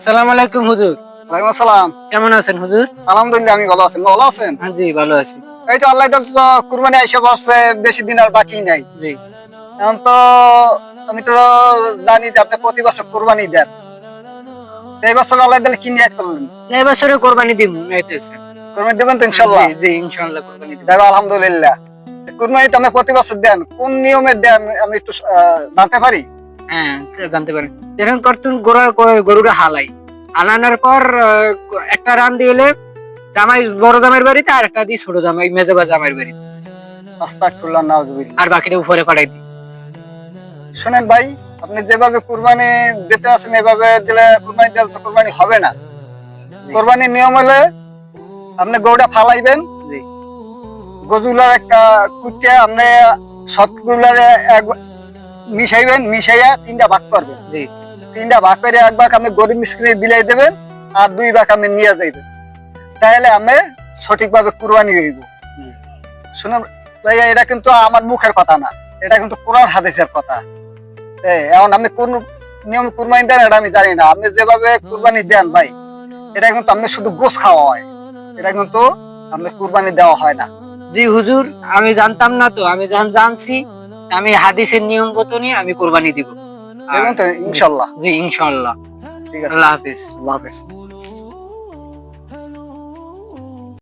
আসসালামু আলাইকুম হুজুর। ওয়ালাইকুম আসসালাম। কেমন আছেন হুজুর? আলহামদুলিল্লাহ আমি ভালো আছি। ভালো আছেন? হ্যাঁ জি ভালো আছি। এই তো আল্লাহ তো কুরবানি বসছে বেশি দিন আর বাকি নাই। জি। এখন তো আমি তো জানি যে আপনি প্রতি বছর কুরবানি দেন। এই বছর আল্লাহ তাআলা কি নিয়ে করলেন? এই বছরে কোরবানি দিব এইতেছে কুরবানি দেবেন তো ইনশাল্লাহ জি জি ইনশাআল্লাহ কোরবানি দিব। যাক আলহামদুলিল্লাহ। কুরবানি তো আমি প্রতি বছর দেন। কোন নিয়মে দেন আমি একটু জানতে পারি? হ্যাঁ জানতে পারেন যেরকম করতুন গরু গরুরা হালাই। হালানোর পর একটা রান দিলে জামাই বড় জামাইয়ের বাড়িতে আর একটা দিই ছোট জামাই মেজবা জামাইয়ের বাড়িতে। নাউজুবিল্লাহ। আর বাকিটা উপরে পাঠাই দিই। শুনেন ভাই আপনি যেভাবে কুরবানি দিতে আছেন এভাবে দিলে কুরবানি দিলে তো কুরবানি হবে না। কোরবানির নিয়ম হলে আপনি গরুটা ফালাইবেন। গজুলার একটা কুটে আপনি সবগুলার মিশাইবেন মিশাইয়া তিনটা ভাগ করবেন। জি। তিনটা ভাগ করে এক ভাগ আপনি গরিব মিসকিনে বিলাই দেবেন আর দুই ভাগ আপনি নিয়ে যাইবেন। তাহলে আমি সঠিকভাবে কুরবানি হইব। শুনুন ভাইয়া এটা কিন্তু আমার মুখের কথা না। এটা কিন্তু কোরআন হাদিসের কথা। এখন আমি কোন নিয়ম কুরবানি দেন এটা আমি জানি না। আপনি যেভাবে কুরবানি দেন ভাই এটা কিন্তু আমি শুধু গোস খাওয়া হয়। এটা কিন্তু আপনি কুরবানি দেওয়া হয় না। জি হুজুর আমি জানতাম না তো। আমি জানছি আমি হাদিসের নিয়ম কত নিয়ে আমি কোরবানি দিব। ইনশাল্লাহ। জি ইনশাল্লাহ। ঠিক আছে আল্লাহ হাফিজ। আল্লাহ হাফেজ।